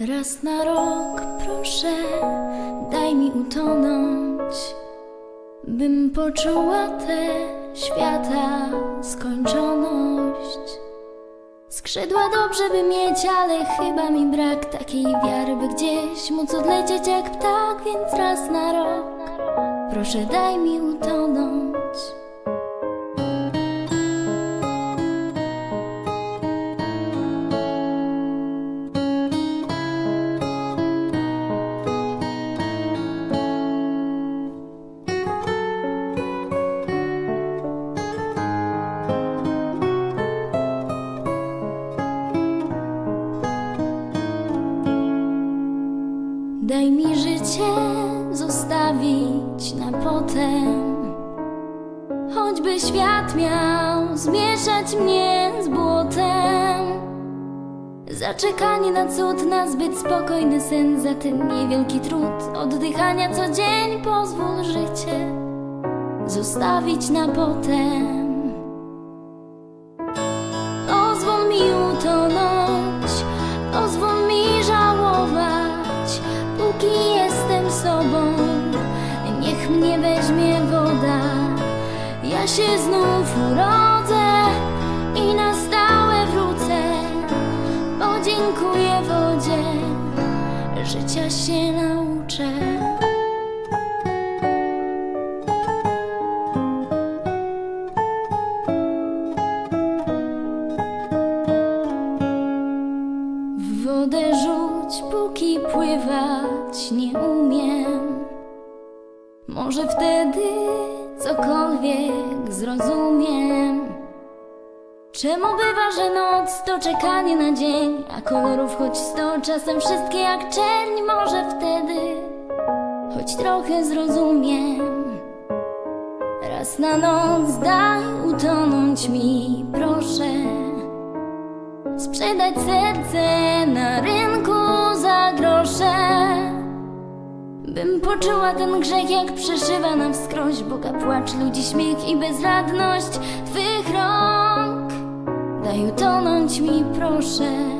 Raz na rok, proszę, daj mi utonąć, bym poczuła tę świata skończoność. Skrzydła dobrze by mieć, ale chyba mi brak takiej wiary, by gdzieś móc odlecieć jak ptak, więc raz na rok, proszę daj mi utonąć. Na potem. Choćby świat miał zmieszać mnie z błotem. Zaczekanie na cud, na zbyt spokojny sen, za ten niewielki trud oddychania co dzień pozwól życie zostawić na potem. Pozwól mi utonąć, pozwól mi żałować, póki jestem sobą. Mnie weźmie woda, ja się znów urodzę i na stałe wrócę. Podziękuję wodzie, życia się nauczę. W wodę rzuć, póki pływać nie umiem. Może wtedy cokolwiek zrozumiem. Czemu bywa, że noc to czekanie na dzień, a kolorów choć sto, czasem wszystkie jak czerń? Może wtedy choć trochę zrozumiem. Raz na noc daj utonąć mi, proszę. Sprzedać serce na rynku Bym poczuła ten grzech jak przeszywa na wskroś Boga płacz, ludzi śmiech i bezradność Twych rąk. Daj utonąć mi proszę